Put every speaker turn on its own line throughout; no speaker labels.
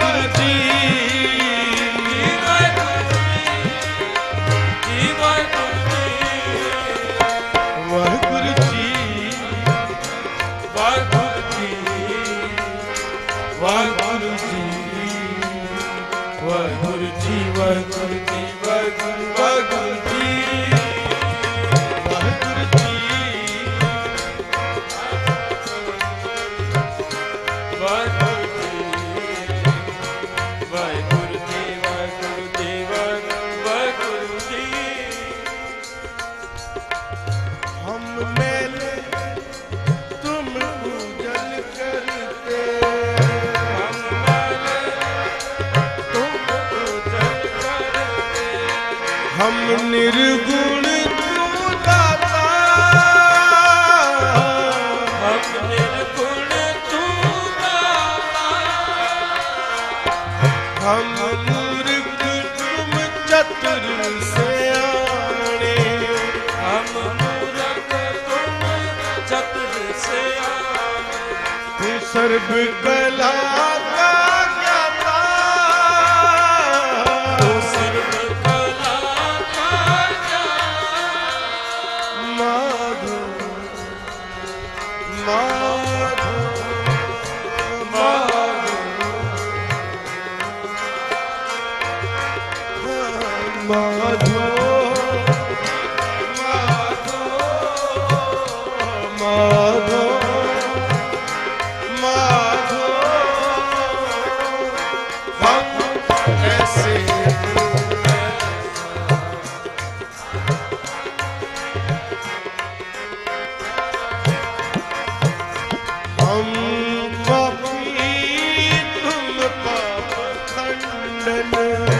Yeah. ਨਿਰਗੁਣ ਤੂੰ ਦਾਤਾ ਹਮ ਸਰਬ ਕਲ na na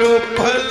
ਰੂਪ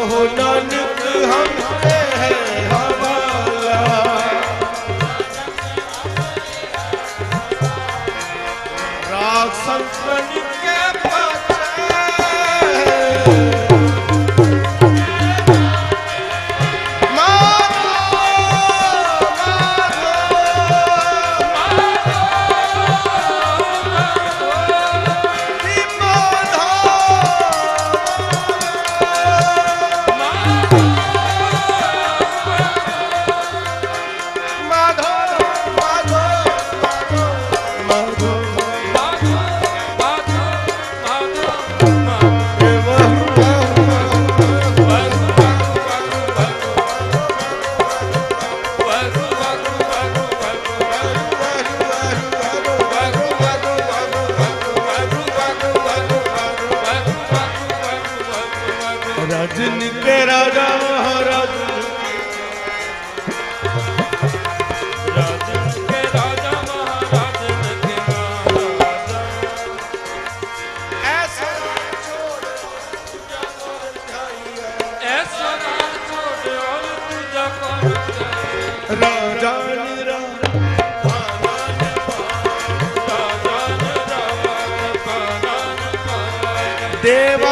ਕਹੋ ਨਾਨਕ ਹਮ Yeah.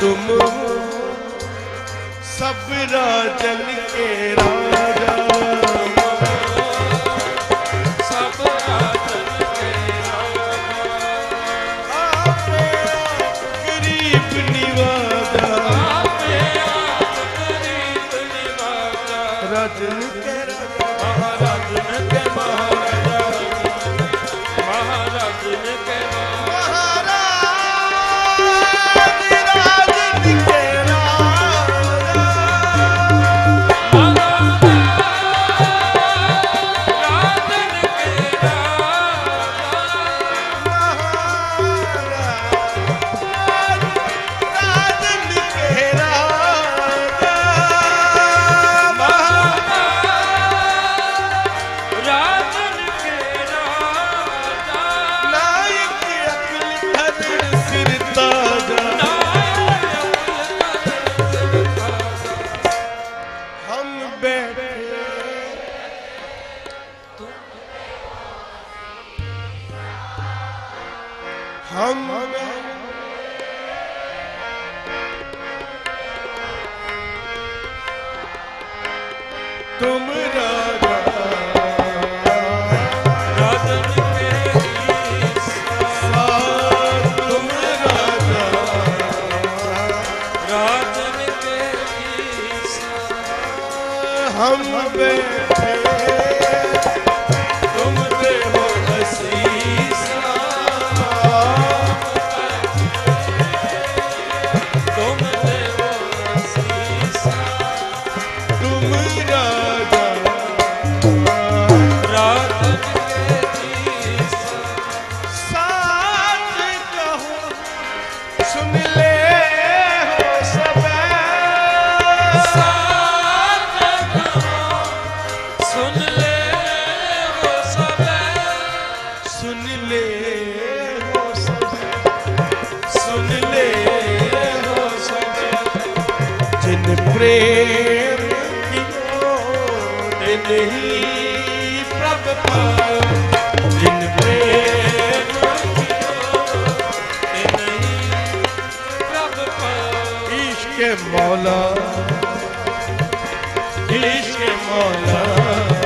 तुम हो सब राजन के राजा ਪ੍ਰੇਮ ਕਿਨੋ ਤੇ ਨਹੀਂ ਪ੍ਰਭ ਪਾਉ
ਜਿਨ ਪ੍ਰੇਮ
ਕਿਨੋ ਤੇ
ਨਹੀਂ ਪ੍ਰਭ
ਪਾਉ ਇਸ਼ਕ ਮੌਲਾ ਇਸ਼ਕ ਮੌਲਾ।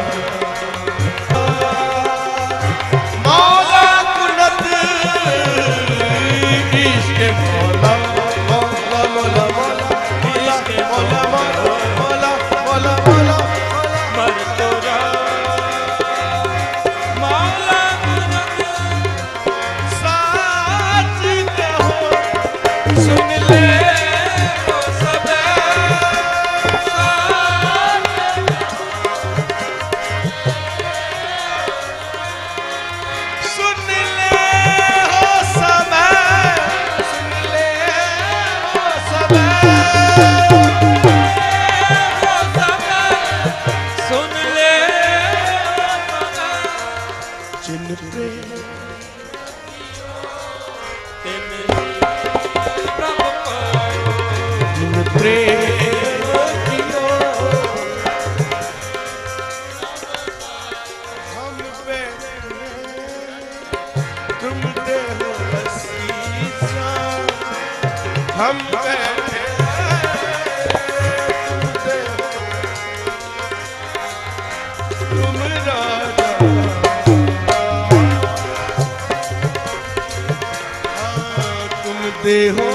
तुम दे हो बसीसा हम पे तुम दे हो तुम राजा हाँ, तुम दे हो